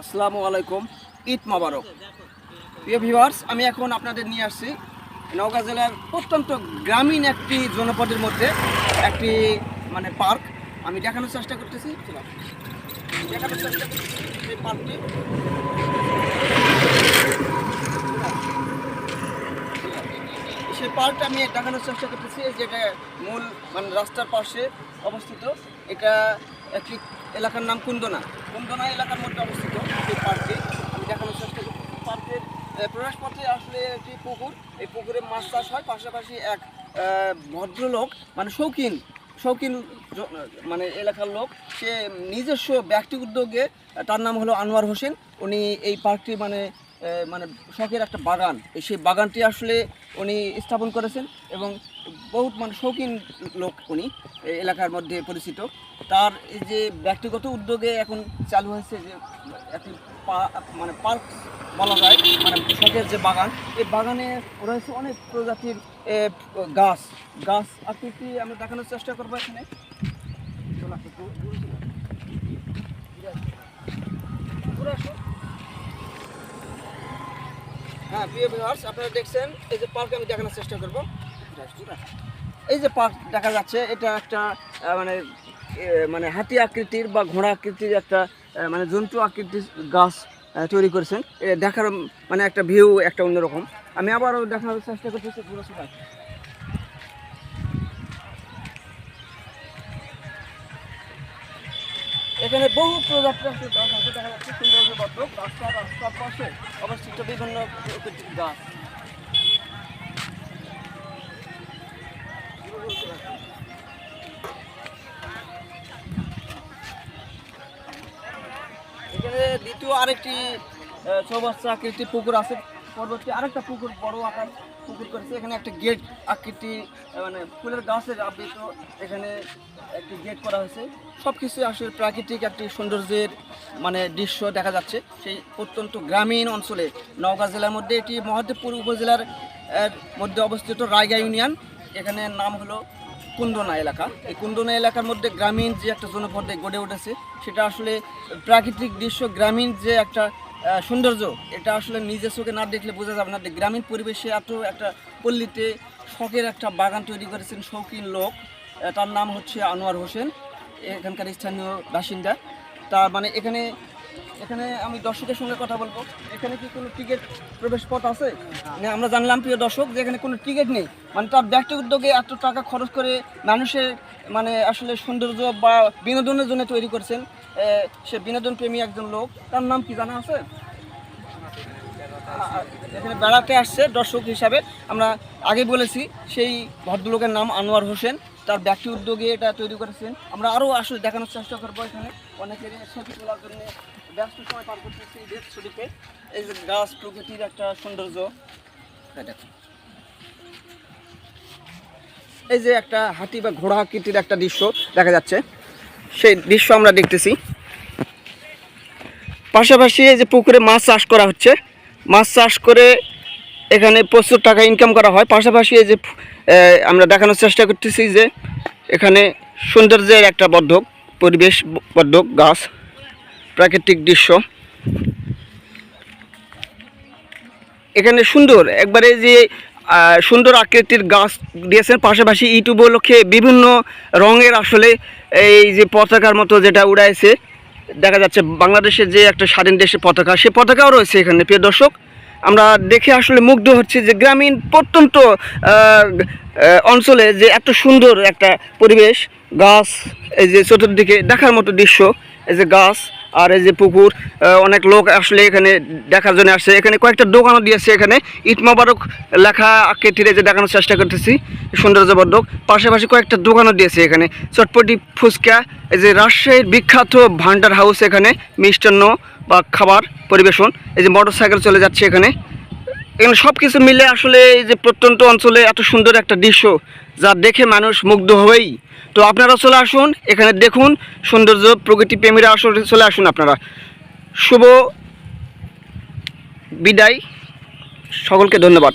আসসালামু আলাইকুম, ঈদ মোবারক। প্রিয় ভিউয়ার্স, আমি এখন আপনাদের নিয়ে আসছি নওগাঁ জেলার অত্যন্ত গ্রামীণ একটি জনপদের মধ্যে একটি মানে পার্ক। আমি দেখানোর চেষ্টা করতেছি। দেখানোর পার্কটি। সেই পার্কটা আমি দেখানোর চেষ্টা করতেছি যেটা মূল মানে রাস্তার পাশে অবস্থিত। এটা একটি এলাকার নাম কুন্দনা। কুন্দনা এলাকার মধ্যে অবস্থিত এই পার্কটি আমি দেখানোর চেষ্টা করতেছি পার্কের আহ, প্রবেশপথে আসলে একটি পুকুর। এই পুকুরে মাছ চাষ হয়। পাশাপাশি এক ভদ্রলোক মানে শৌখিন শৌখিন মানে এলাকার লোক সে নিজস্ব ব্যক্তি উদ্যোগে তার নাম হলো আনোয়ার হোসেন। উনি এই পার্কটি মানে মানে শখের একটা বাগান। সেই বাগানটি আসলে উনি স্থাপন করেছেন এবং বহুত মানে শৌখিন লোক উনি এলাকার মধ্যে পরিচিত। তার এই যে ব্যক্তিগত উদ্যোগে এখন চালু হয়েছে যে, একটি মানে পার্ক বলা যায় মানে শখের যে বাগান, এই বাগানে রয়েছে অনেক প্রজাতির গাছ। গাছ আকৃতি আমরা দেখানোর চেষ্টা করব এখানে। হ্যাঁ প্রিয় ভিউয়ার্স আপনারা দেখছেন, এই যে পার্ক আমি দেখানোর চেষ্টা করব। এই যে পার্ক দেখা যাচ্ছে, এটা একটা মানে মানে হাতি আকৃতির বা ঘোড়া আকৃতির একটা মানে জন্তু আকৃতির গাছ তৈরি করেছেন। দেখার মানে একটা ভিউ, একটা অন্যরকম। আমি আবারও দেখার চেষ্টা করতেছি এখানে বহু প্রজাতির দেখা যাচ্ছে। সুন্দর পাশে অবস্থিত বিভিন্ন গাছ। এখানে দ্বিতীয় আরেকটি চৌবাচ্চা আকৃতির পুকুর আছে। পরবর্তী আরেকটা পুকুর, বড় আকার পুকুর করেছে। এখানে একটা গেট আকৃতি মানে ফুলের গাছের আবৃত এখানে একটি গেট করা হয়েছে। সব কিছু আসলে প্রাকৃতিক একটি সৌন্দর্যের মানে দৃশ্য দেখা যাচ্ছে। সেই অত্যন্ত গ্রামীণ অঞ্চলে, নওগাঁ জেলার মধ্যে এটি মহাদেবপুর উপজেলার মধ্যে অবস্থিত রায়গা ইউনিয়ন। এখানে নাম হলো কুন্দনা এলাকা। এই কুন্দনা এলাকার মধ্যে গ্রামীণ যে একটা জনপদে গড়ে উঠেছে, সেটা আসলে প্রাকৃতিক দৃশ্য, গ্রামীণ যে একটা সৌন্দর্য, এটা আসলে নিজের চোখে না দেখলে বোঝা যাবে না। যে গ্রামীণ পরিবেশে এত একটা পল্লীতে শখের একটা বাগান তৈরি করেছেন শৌখিন লোক। তার নাম হচ্ছে আনোয়ার হোসেন, এখানকার স্থানীয় বাসিন্দা। তার মানে এখানে এখানে আমি দর্শকের সঙ্গে কথা বলব। এখানে কি কোনো টিকিট প্রবেশ পথ আছে? না, আমরা জানলাম, প্রিয় দর্শক, যে এখানে কোনো টিকিট নেই। মানে তার ব্যক্তি উদ্যোগে এত টাকা খরচ করে মানুষের মানে আসলে সৌন্দর্য বা বিনোদনের জন্য তৈরি করছেন সে বিনোদন প্রেমী একজন লোক। তার নাম কি জানা আছে? এখানে বেড়াতে আসছে দর্শক হিসাবে। আমরা আগে বলেছি, সেই ভদ্রলোকের নাম আনোয়ার হোসেন। তার ব্যক্তি উদ্যোগে এটা তৈরি করেছেন আমরা আরও আসলে দেখানোর চেষ্টা করব এখানে। অনেকের ছবি তোলার জন্য ব্যস্ত সময় পার করতেছি এই ছবিতে এই যে গাছ প্রকৃতির একটা সৌন্দর্য। এই যে একটা হাতি বা ঘোড়া আকৃতির একটা দৃশ্য দেখা যাচ্ছে। সেই দৃশ্য আমরা দেখতেছি। পাশাপাশি এই যে পুকুরে মাছ চাষ করা হচ্ছে। মাছ চাষ করে এখানে প্রচুর টাকা ইনকাম করা হয়। পাশাপাশি এই যে আমরা দেখানোর চেষ্টা করতেছি যে, এখানে সৌন্দর্যের একটা বদ্ধক পরিবেশ বদ্ধক গাছ, প্রাকৃতিক দৃশ্য। এখানে সুন্দর, একবারে যে সুন্দর আকৃতির গাছ দিয়েছেন। পাশাপাশি ইট উপলক্ষে বিভিন্ন রঙের আসলে এই যে পতাকার মতো যেটা উড়াইছে, দেখা যাচ্ছে বাংলাদেশের যে একটা স্বাধীন দেশের পতাকা, সে পতাকাও রয়েছে এখানে, প্রিয় দর্শক। আমরা দেখে আসলে মুগ্ধ হচ্ছে যে গ্রামীণ প্রত্যন্ত অঞ্চলে যে এত সুন্দর একটা পরিবেশ, গাছ, এই যে চতুর্দিকে দেখার মতো দৃশ্য, এই যে গাছ আর এই যে পুকুর অনেক লোক আসলে এখানে দেখার জন্য আসছে। এখানে কয়েকটা দোকানও দিয়েছে এখানে। ইট মোবারক লেখা এই যে দেখানোর চেষ্টা করতেছি, সৌন্দর্যবর্ধক। পাশাপাশি কয়েকটা দোকানও দিয়েছে এখানে। চটপটি ফুচকা, এই যে রাজশাহীর বিখ্যাত ভান্ডার হাউস এখানে, মিষ্টান্ন বা খাবার পরিবেশন, এই যে মোটর সাইকেল চলে যাচ্ছে এখানে। এখানে সব কিছু মিলে আসলে এই যে প্রত্যন্ত অঞ্চলে এত সুন্দর একটা দৃশ্য যা দেখে মানুষ মুগ্ধ হবেই। তো আপনারা চলে আসুন, এখানে দেখুন সৌন্দর্য প্রকৃতি প্রেমীরা আসলে চলে আসুন আপনারা। শুভ বিদায়। সকলকে ধন্যবাদ।